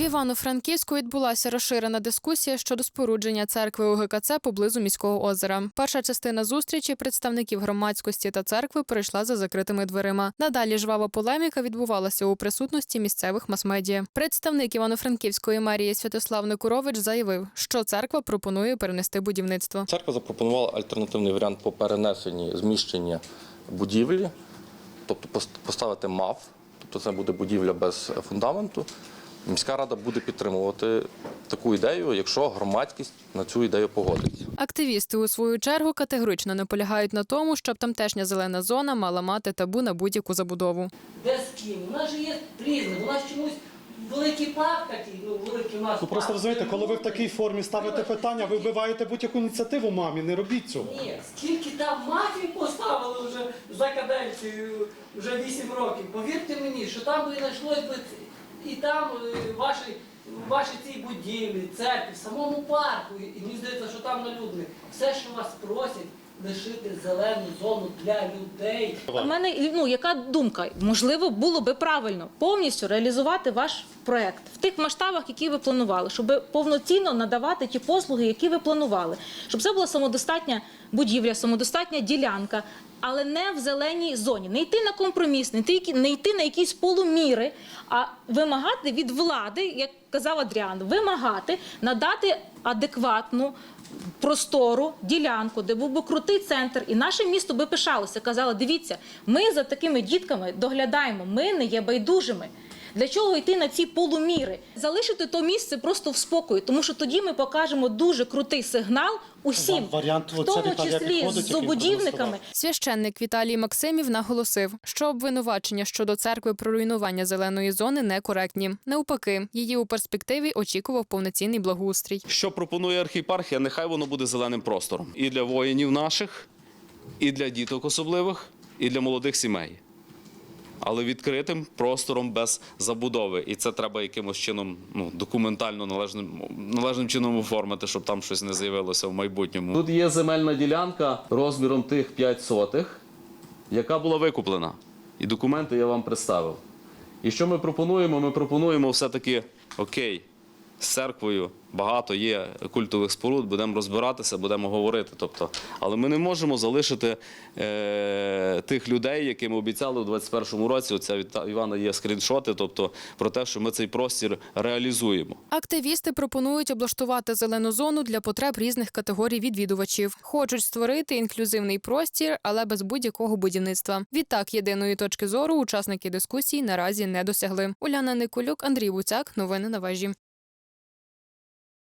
В Івано-Франківську відбулася розширена дискусія щодо спорудження церкви УГКЦ поблизу міського озера. Перша частина зустрічі представників громадськості та церкви пройшла за закритими дверима. Надалі жвава полеміка відбувалася у присутності місцевих мас-медіа. Представник Івано-Франківської мерії Святослав Некурович заявив, що церква пропонує перенести будівництво. Церква запропонувала альтернативний варіант по перенесенні зміщення будівлі, тобто поставити МАФ, тобто це буде будівля без фундаменту. Міська рада буде підтримувати таку ідею, якщо громадськість на цю ідею погодиться. Активісти у свою чергу категорично наполягають на тому, щоб тамтешня зелена зона мала мати табу на будь-яку забудову. Де з ким? У нас же є різне. У нас чомусь великий парк такий, ну великий у нас. Ну просто розумієте, коли ви в такій формі ставите питання, ви вбиваєте будь-яку ініціативу мамі, не робіть цього. Ні, скільки там мафій поставили вже за каденцію, вже 8 років. Повірте мені, що там би знайшлось би і там е, ваші, ваші ці будівлі, церкві, в самому парку. І мені здається, що там на людних. Все, що вас просять, лишити зелену зону для людей. У мене ну яка думка? Можливо, було би правильно повністю реалізувати ваш проект в тих масштабах, які ви планували, щоб повноцінно надавати ті послуги, які ви планували, щоб це була самодостатня будівля, самодостатня ділянка. Але не в зеленій зоні, не йти на компроміс, не йти, не йти на якісь полуміри, а вимагати від влади, як казав Адріан, вимагати надати адекватну простору, ділянку, де був би крутий центр, і наше місто би пишалося. Казало, дивіться, ми за такими дітками доглядаємо, ми не є байдужими. Для чого йти на ці полуміри? Залишити то місце просто в спокої, тому що тоді ми покажемо дуже крутий сигнал усім, в тому числі з який забудівниками. Священник Віталій Максимів наголосив, що обвинувачення щодо церкви про руйнування зеленої зони некоректні. Навпаки, її у перспективі очікував повноцінний благоустрій. Що пропонує архієпархія? Нехай воно буде зеленим простором і для воїнів наших, і для діток особливих, і для молодих сімей. Але відкритим простором без забудови. І це треба якимось чином ну, документально належним, належним чином оформити, щоб там щось не з'явилося в майбутньому. Тут є земельна ділянка розміром тих 5 сотих, яка була викуплена. І документи я вам представив. І що ми пропонуємо? Ми пропонуємо все-таки окей, з церквою багато є культових споруд, будемо розбиратися, будемо говорити. Тобто, але ми не можемо залишити е, тих людей, яким обіцяли у 2021 році. Оця від Івана є скріншоти, тобто про те, що ми цей простір реалізуємо. Активісти пропонують облаштувати зелену зону для потреб різних категорій відвідувачів. Хочуть створити інклюзивний простір, але без будь-якого будівництва. Відтак, єдиної точки зору учасники дискусії наразі не досягли. Уляна Николюк, Андрій Буцяк. Новини на вежі.